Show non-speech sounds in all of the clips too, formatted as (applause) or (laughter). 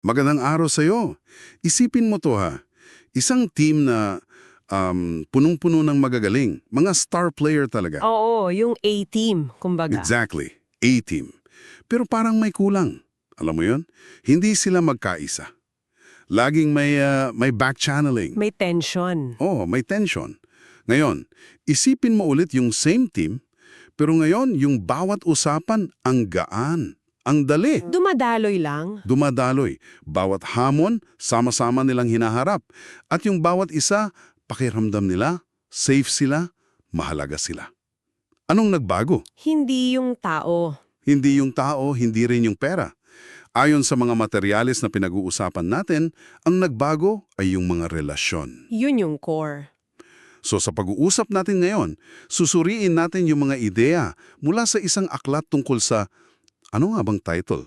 Magandang araw sa'yo. Isipin mo to ha. Isang team na um, punong-puno ng magagaling. Mga star player talaga. Oo, yung A-team, kumbaga. Exactly. A-team. Pero parang may kulang. Alam mo yon? Hindi sila magkaisa. Laging may, ah, may back-channeling. May tension. Oh, may tension. Ngayon, isipin mo ulit yung same team, pero ngayon yung bawat usapan ang gaan, ang dali. Dumadaloy lang. Dumadaloy. Bawat hamon, sama-sama nilang hinaharap. At yung bawat isa, pakiramdam nila, safe sila, mahalaga sila. Anong nagbago? Hindi yung tao. Hindi yung tao, hindi rin yung pera. Ayon sa mga materyales na pinag-uusapan natin, ang nagbago ay yung mga relasyon. Yun yung core. So sa pag-uusap natin ngayon, susuriin natin yung mga ideya mula sa isang aklat tungkol sa, ano nga bang title?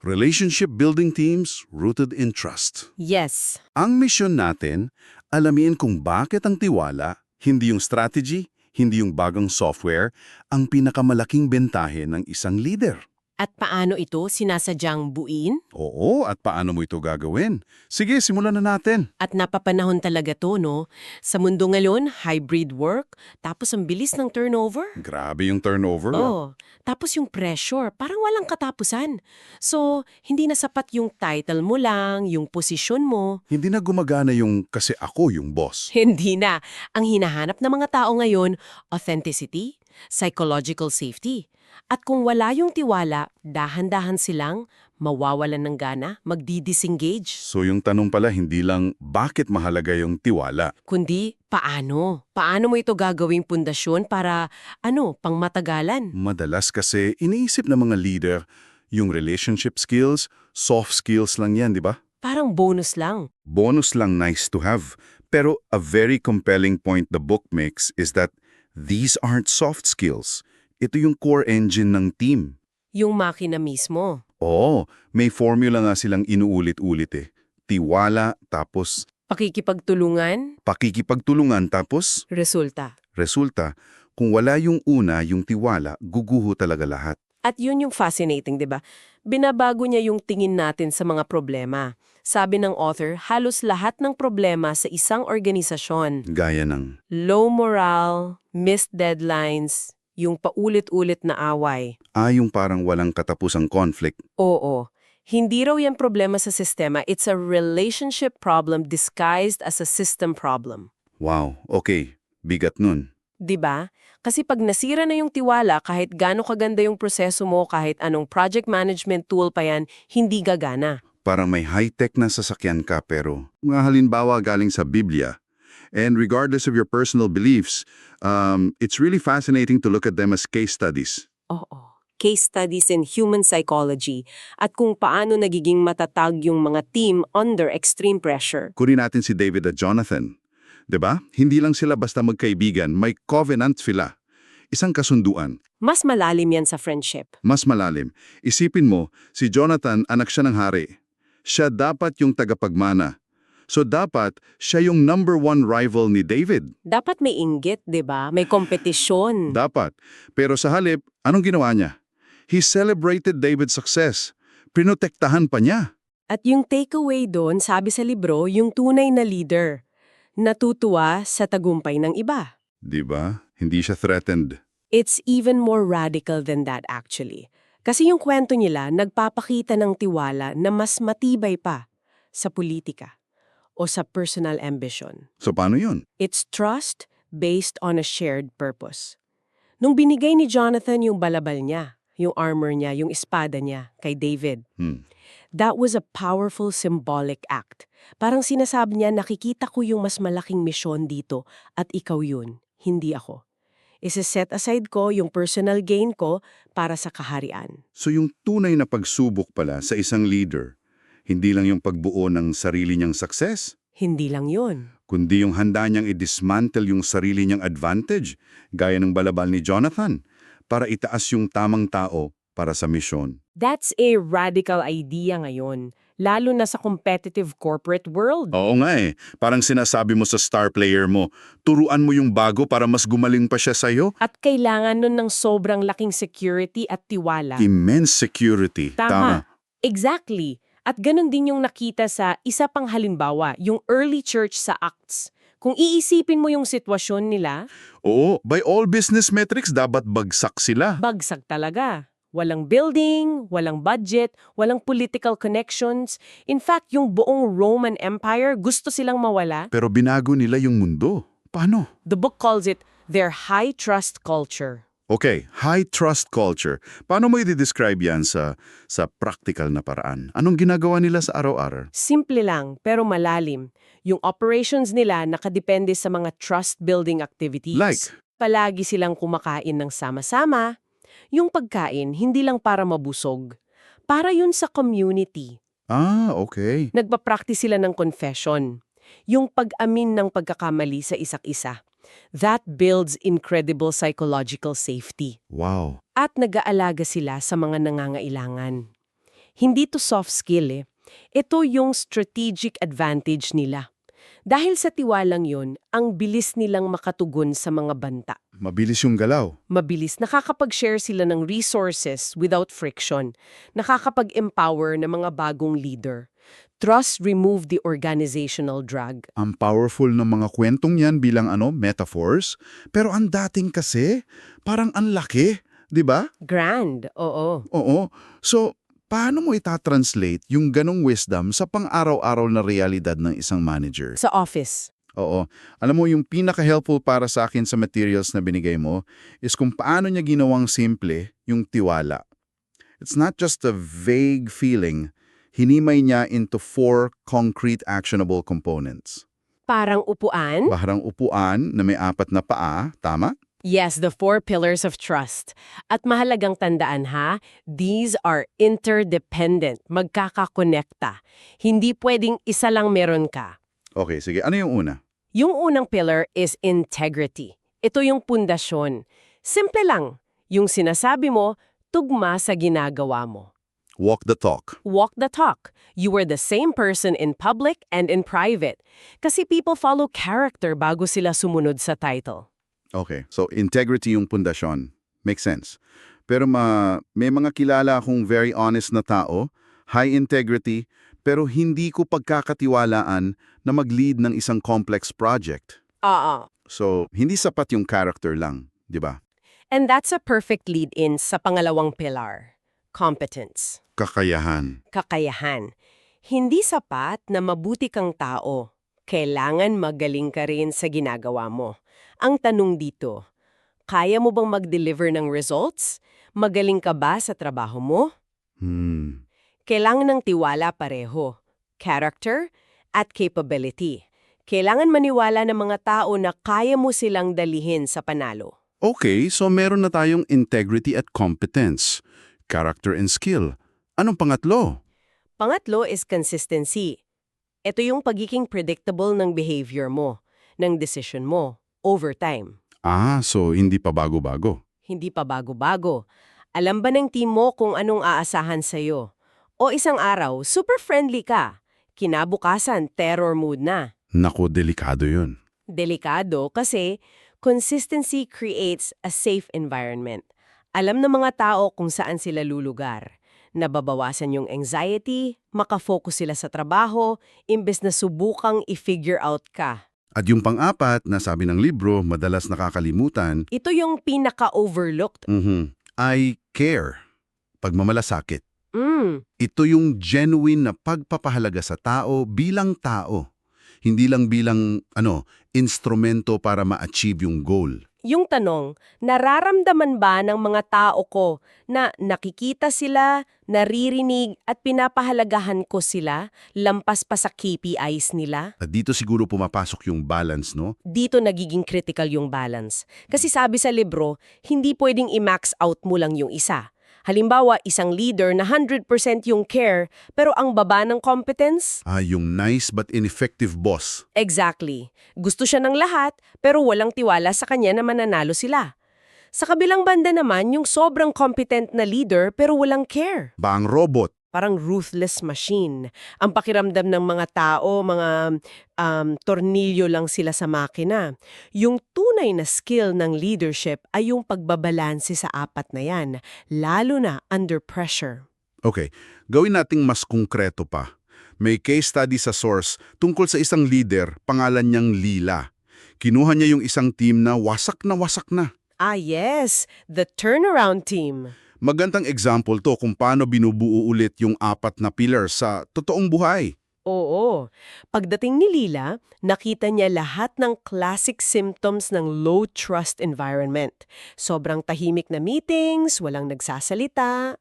Relationship Building Teams Rooted in Trust. Yes. Ang misyon natin, alamin kung bakit ang tiwala, hindi yung strategy, hindi yung bagong software, ang pinakamalaking bentahe ng isang leader. At paano ito sinasadyang buin? Oo, at paano mo ito gagawin? Sige, simulan na natin. At napapanahon talaga to, no? Sa mundo ngayon, hybrid work, tapos ang bilis ng turnover. Grabe yung turnover. Oh, tapos yung pressure, parang walang katapusan. So, hindi na sapat yung title mo lang, yung posisyon mo. Hindi na gumagana yung kasi ako yung boss. (laughs) Hindi na. Ang hinahanap ng mga tao ngayon, authenticity, psychological safety. At kung wala yung tiwala, dahan-dahan silang mawawalan ng gana, magdi-disengage. So yung tanong pala hindi lang bakit mahalaga yung tiwala. Kundi, paano? Paano mo ito gagawing pundasyon para, ano, pangmatagalan? Madalas kasi iniisip ng mga leader yung relationship skills, soft skills lang yan, di ba? Parang bonus lang. Bonus lang nice to have. Pero a very compelling point the book makes is that these aren't soft skills. Ito yung core engine ng team. Yung makina mismo. Oo, may formula nga silang inuulit-ulit eh. Tiwala, tapos Pakikipagtulungan, pakikipagtulungan, tapos resulta. resulta. Kung wala yung una, yung tiwala, guguho talaga lahat. At yun yung fascinating, di ba? Binabago niya yung tingin natin sa mga problema. Sabi ng author, halos lahat ng problema sa isang organisasyon, Gaya ng, low morale, missed deadlines, yung paulit-ulit na away. ah, yung parang walang katapusang conflict. Oo, hindi raw yan problema sa sistema. It's a relationship problem disguised as a system problem. Wow, okay, bigat nun. 'Di ba? Kasi pag nasira na yung tiwala, kahit gaano kaganda yung proseso mo, kahit anong project management tool pa yan, hindi gagana. Parang may high-tech na sasakyan ka pero, mga halimbawa galing sa Biblia. And regardless of your personal beliefs, um, it's really fascinating to look at them as case studies. Oo. Case studies in human psychology at kung paano nagiging matatag yung mga team under extreme pressure. Kunin natin si David at Jonathan. ba? Hindi lang sila basta magkaibigan, may covenant sila. Isang kasunduan. Mas malalim yan sa friendship. Mas malalim. Isipin mo, si Jonathan anak siya ng hari. Siya dapat yung tagapagmana. So dapat siya yung number one rival ni David. Dapat may inggit, 'di ba? May kompetisyon. Dapat. Pero sa halip, anong ginawa niya? He celebrated David's success. Pinotektahan pa niya. At yung takeaway doon, sabi sa libro, yung tunay na leader. Natutuwa sa tagumpay ng iba. Di ba? Hindi siya threatened. It's even more radical than that actually. Kasi yung kwento nila nagpapakita ng tiwala na mas matibay pa sa politika o sa personal ambition. So paano yun? It's trust based on a shared purpose. Nung binigay ni Jonathan yung balabal niya, yung armor niya, yung espada niya kay David, Hmm. that was a powerful symbolic act. Parang sinasabi niya, nakikita ko yung mas malaking misyon dito at ikaw yun, hindi ako. Isa-set aside ko yung personal gain ko para sa kaharian. So yung tunay na pagsubok pala sa isang leader, hindi lang yung pagbuo ng sarili niyang success, Hindi lang yun. kundi yung handa niyang i-dismantle yung sarili niyang advantage, gaya ng balabal ni Jonathan, para itaas yung tamang tao para sa misyon. That's a radical idea ngayon, lalo na sa competitive corporate world. Oo nga eh. Parang sinasabi mo sa star player mo, turuan mo yung bago para mas gumaling pa siya sa'yo. At kailangan nun ng sobrang laking security at tiwala. Immense security. Tama. Exactly. At ganun din yung nakita sa isa pang halimbawa, yung early church sa Acts. Kung iisipin mo yung sitwasyon nila, Oo, by all business metrics, dapat bagsak sila. Bagsag talaga. Walang building, walang budget, walang political connections. In fact, yung buong Roman Empire gusto silang mawala. Pero binago nila yung mundo. Paano? The book calls it their high trust culture. Okay, high trust culture. Paano mo i-describe yan sa, sa practical na paraan? Anong ginagawa nila sa araw-araw? Simple lang, pero malalim. Yung operations nila nakadepende sa mga trust-building activities. Like? Palagi silang kumakain ng sama-sama. Yung pagkain, hindi lang para mabusog. Para yun sa community. Ah, okay. Nagpa-practice sila ng confession. Yung pag-amin ng pagkakamali sa isa't isa. That builds incredible psychological safety. Wow. At nag-aalaga sila sa mga nangangailangan. Hindi to soft skill eh. Ito yung strategic advantage nila. Dahil sa tiwalang yon, ang bilis nilang makatugon sa mga banta. Mabilis yung galaw. Mabilis, nakakapag-share sila ng resources without friction. Nakakapag-empower ng mga bagong leader. Trust remove the organizational drag. Ang powerful ng mga kwentong yan bilang ano, metaphors. Pero ang dating kasi, parang ang laki, di ba? Grand, oo. Oo. So, paano mo itatranslate yung ganong wisdom sa pang-araw-araw na realidad ng isang manager? Sa office. Oo. Alam mo, yung pinaka-helpful para sa akin sa materials na binigay mo is kung paano niya ginawang simple yung tiwala. It's not just a vague feeling. Hinimay niya into four concrete actionable components. Parang upuan? Baharang upuan na may apat na paa, tama? Yes, the four pillars of trust. At mahalagang tandaan ha, these are interdependent, magkakakonekta. Hindi pwedeng isa lang meron ka. Okay, sige. Ano yung una? Yung unang pillar is integrity. Ito yung pundasyon. Simple lang. Yung sinasabi mo, tugma sa ginagawa mo. Walk the talk. Walk the talk. You are the same person in public and in private. Kasi people follow character bago sila sumunod sa title. Okay, so integrity yung pundasyon. Makes sense. Pero ma, may mga kilala akong very honest na tao, high integrity, pero hindi ko pagkakatiwalaan na mag-lead ng isang complex project. Oo. So, hindi sapat yung character lang, di ba? And that's a perfect lead-in sa pangalawang pillar, competence. Kakayahan. kakayahan. Hindi sapat na mabuti kang tao. Kailangan magaling ka rin sa ginagawa mo. Ang tanong dito, kaya mo bang mag-deliver ng results? Magaling ka ba sa trabaho mo? Hmm. Kailangan ng tiwala pareho, character at capability. Kailangan maniwala ng mga tao na kaya mo silang dalihin sa panalo. Okay, so meron na tayong integrity at competence. Character and skill. Anong pangatlo? Pangatlo is consistency. Ito yung pagiging predictable ng behavior mo, ng decision mo, over time. Ah, so hindi pa bago-bago. Hindi pa bago-bago. Alam ba ng team mo kung anong aasahan sa'yo? O isang araw, super friendly ka. Kinabukasan, terror mood na. Nako, delikado yun. Delikado kasi consistency creates a safe environment. Alam ng mga tao kung saan sila lulugar. Nababawasan yung anxiety, makafocus sila sa trabaho, imbes na subukang i-figure out ka. At yung pang-apat na sabi ng libro, madalas nakakalimutan, Ito yung pinaka-overlooked. mhm, I care. Pagmamalasakit. Mm, Ito yung genuine na pagpapahalaga sa tao bilang tao. Hindi lang bilang, ano, instrumento para ma-achieve yung goal. Yung tanong, nararamdaman ba ng mga tao ko na nakikita sila, naririnig at pinapahalagahan ko sila lampas pa sa KPIs nila? At dito siguro pumapasok yung balance, no? Dito nagiging critical yung balance. Kasi sabi sa libro, hindi pwedeng i-max out mo lang yung isa. Halimbawa, isang leader na 100% yung care pero ang baba ng competence? Ah, yung nice but ineffective boss. Exactly. Gusto siya ng lahat pero walang tiwala sa kanya na mananalo sila. Sa kabilang banda naman, yung sobrang competent na leader pero walang care. Bang robot. Parang ruthless machine. Ang pakiramdam ng mga tao, mga um, tornilyo lang sila sa makina. Yung tunay na skill ng leadership ay yung pagbabalanse sa apat na yan, lalo na under pressure. Okay, gawin nating mas konkreto pa. May case study sa source tungkol sa isang leader, pangalan niyang Lila. Kinuha niya yung isang team na wasak na wasak na. Ah yes, the turnaround team. Magandang example to kung paano binubuo ulit yung apat na pillars sa totoong buhay. Oo. Pagdating ni Lila, nakita niya lahat ng classic symptoms ng low trust environment. Sobrang tahimik na meetings, walang nagsasalita,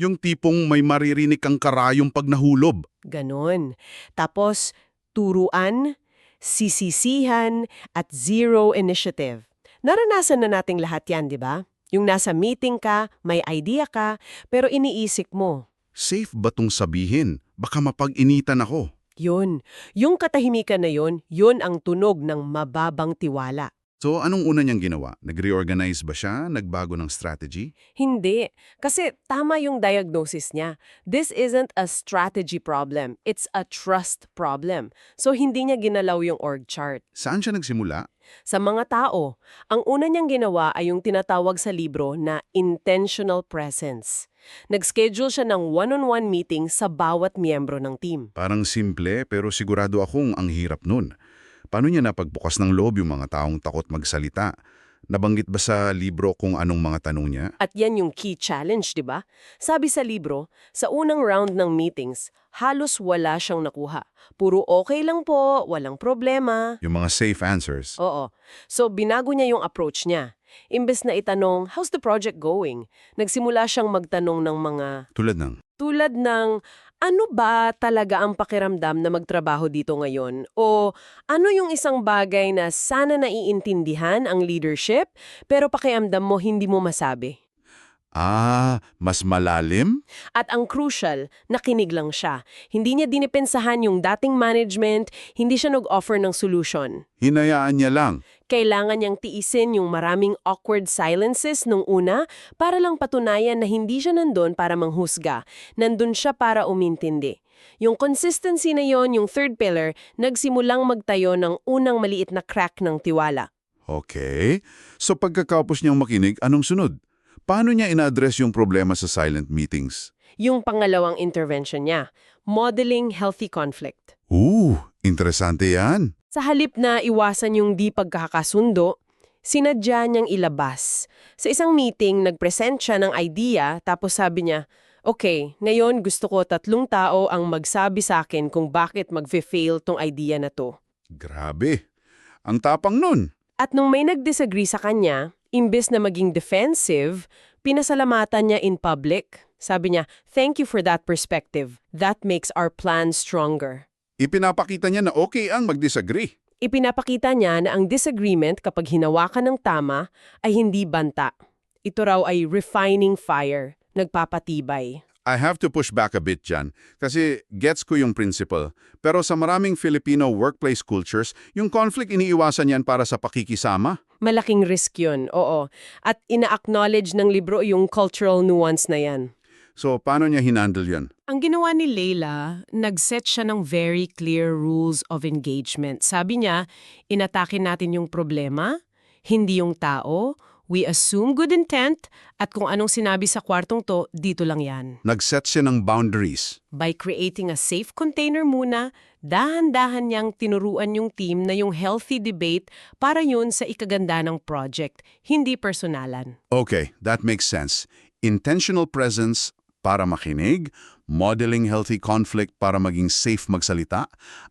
Yung tipong may maririnig kang karayong pag nahulob. ganon. Tapos, turuan, sisisihan, at zero initiative. Naranasan na nating lahat yan, di ba? Yung nasa meeting ka, may idea ka, pero iniisip mo, Safe ba tong sabihin? Baka mapag-initan ako. yun. Yung katahimikan na yun, yun ang tunog ng mababang tiwala. So anong una niyang ginawa? Nag-reorganize ba siya? Nagbago ng strategy? Hindi. Kasi tama yung diagnosis niya. This isn't a strategy problem. It's a trust problem. So hindi niya ginalaw yung org chart. Saan siya nagsimula? Sa mga tao, ang una niyang ginawa ay yung tinatawag sa libro na intentional presence. Nag-schedule siya ng one-on-one meeting sa bawat miyembro ng team. Parang simple pero sigurado akong ang hirap nun. Paano niya napagbukas ng loob yung mga taong takot magsalita? Nabanggit ba sa libro kung anong mga tanong niya? At yan yung key challenge, di ba? Sabi sa libro, sa unang round ng meetings, halos wala siyang nakuha. Puro okay lang po, walang problema. Yung mga safe answers. Oo. So, binago niya yung approach niya. Imbes na itanong, how's the project going? Nagsimula siyang magtanong ng mga Tulad ng, tulad ng, ano ba talaga ang pakiramdam na magtrabaho dito ngayon? O ano yung isang bagay na sana naiintindihan ang leadership, pero pakiramdam mo hindi mo masabi? ah, mas malalim? At ang crucial, nakinig lang siya. Hindi niya dinipensahan yung dating management, hindi siya nag-offer ng solution. Hinayaan niya lang. Kailangan niyang tiisin yung maraming awkward silences nung una para lang patunayan na hindi siya nandun para manghusga. Nandun siya para umintindi. Yung consistency na yon, yung third pillar, nagsimulang magtayo ng unang maliit na crack ng tiwala. Okay. So pagkakapos niyang makinig, anong sunod? Paano niya ina-address yung problema sa silent meetings? Yung pangalawang intervention niya, modeling healthy conflict. Ooh, interesante yan. Sa halip na iwasan yung di pagkakasundo, sinadya niyang ilabas. Sa isang meeting, nagpresent siya ng idea tapos sabi niya, Okay, ngayon gusto ko tatlong tao ang magsabi sa akin kung bakit mag-fail tong idea na to. Grabe. Ang tapang nun. At nung may nag-disagree sa kanya, imbes na maging defensive, pinasalamatan niya in public. Sabi niya, thank you for that perspective. That makes our plan stronger. Ipinapakita niya na okay ang mag-disagree. Ipinapakita niya na ang disagreement kapag hinawakan ng tama ay hindi banta. Ito raw ay refining fire, nagpapatibay. I have to push back a bit dyan kasi gets ko yung principle. Pero sa maraming Filipino workplace cultures, yung conflict iniiwasan yan para sa pakikisama. Malaking risk yun, oo. At ina-acknowledge ng libro yung cultural nuance na yan. So paano niya hinandle yun? Ang ginawa ni Leila, nag-set siya ng very clear rules of engagement. Sabi niya, inatake natin yung problema, hindi yung tao, we assume good intent, at kung anong sinabi sa kwartong to, dito lang yan. Nag-set siya ng boundaries. By creating a safe container muna, dahan-dahan niyang tinuruan yung team na yung healthy debate para yun sa ikaganda ng project, hindi personalan. Okay, that makes sense. Intentional presence para makinig, modeling healthy conflict para maging safe magsalita.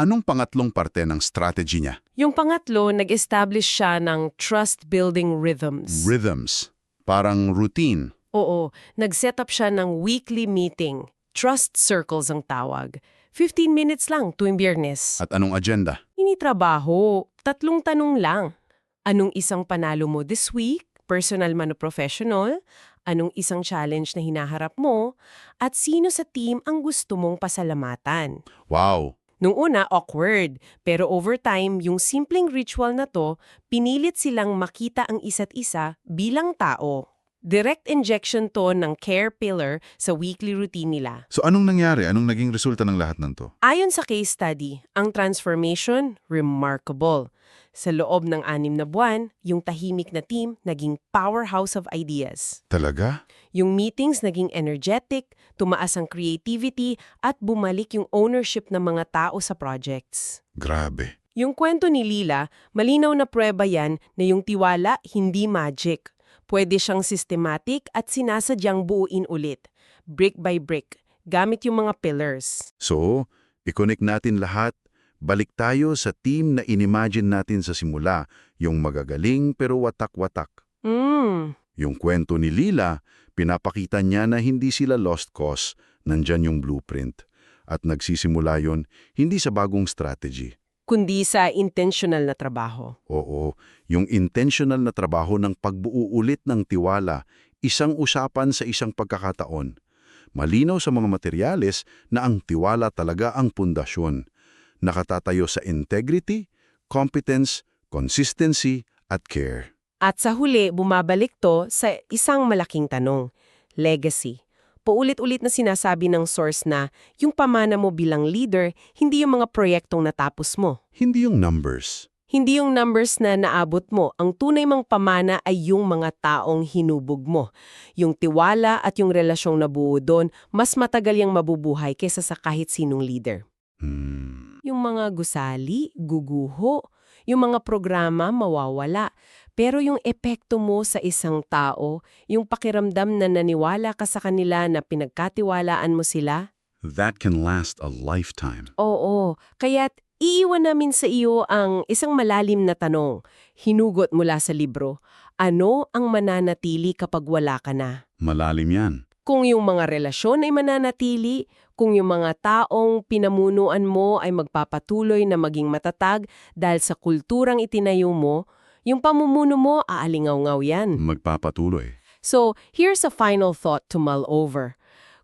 Anong pangatlong parte ng strategy niya? Yung pangatlo, nag-establish siya ng trust-building rhythms. Rhythms. Parang routine. Oo, nag-set up siya ng weekly meeting. Trust circles ang tawag. 15 minutes lang tuwing biyernes. At anong agenda? Hindi trabaho, tatlong tanong lang. Anong isang panalo mo this week? Personal man o professional? Anong isang challenge na hinaharap mo? At sino sa team ang gusto mong pasalamatan? Wow. Nung una, awkward. Pero over time, yung simpleng ritual na to, pinilit silang makita ang isa't isa bilang tao. Direct injection to ng care pillar sa weekly routine nila. So anong nangyari? Anong naging resulta ng lahat ng to? Ayon sa case study, ang transformation, remarkable. Sa loob ng anim na buwan, yung tahimik na team naging powerhouse of ideas. Talaga? Yung meetings naging energetic, tumaas ang creativity, at bumalik yung ownership ng mga tao sa projects. Grabe. Yung kwento ni Lila, malinaw na prueba yan na yung tiwala hindi magic. Pwede siyang systematic at sinasadyang buuin ulit, brick by brick, gamit yung mga pillars. So, i-connect natin lahat. Balik tayo sa team na inimagine natin sa simula, yung magagaling pero watak-watak. Mm, Yung kwento ni Lila, pinapakita niya na hindi sila lost cause, nandyan yung blueprint. At nagsisimula yon hindi sa bagong strategy. kundi sa intentional na trabaho. Oo, yung intentional na trabaho ng pagbuo ulit ng tiwala, isang usapan sa isang pagkakataon. Malinaw sa mga materyales na ang tiwala talaga ang pundasyon. Nakatatayo sa integrity, competence, consistency, at care. At sa huli, bumabalik to sa isang malaking tanong, legacy. Paulit-ulit na sinasabi ng source na yung pamana mo bilang leader, hindi yung mga proyektong natapos mo. Hindi yung numbers. Hindi yung numbers na naabot mo. Ang tunay mong pamana ay yung mga taong hinubog mo. Yung tiwala at yung relasyong nabuo doon, mas matagal yung mabubuhay kesa sa kahit sinong leader. Hmm. Yung mga gusali, guguho, yung mga programa mawawala. Pero yung epekto mo sa isang tao, yung pakiramdam na naniwala ka sa kanila na pinagkatiwalaan mo sila, That can last a lifetime. oo. Kaya't iiwan namin sa iyo ang isang malalim na tanong, hinugot mula sa libro, ano ang mananatili kapag wala ka na? Malalim yan. Kung yung mga relasyon ay mananatili, kung yung mga taong pinamunuan mo ay magpapatuloy na maging matatag dahil sa kulturang itinayo mo, yung pamumuno mo aalingaw-ngaw yan. Magpapatuloy. So, here's a final thought to mull over.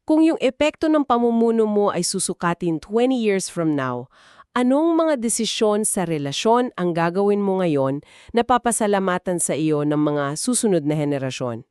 Kung yung epekto ng pamumuno mo ay susukatin 20 years from now, anong mga desisyon sa relasyon ang gagawin mo ngayon na papasalamatan sa iyo ng mga susunod na henerasyon?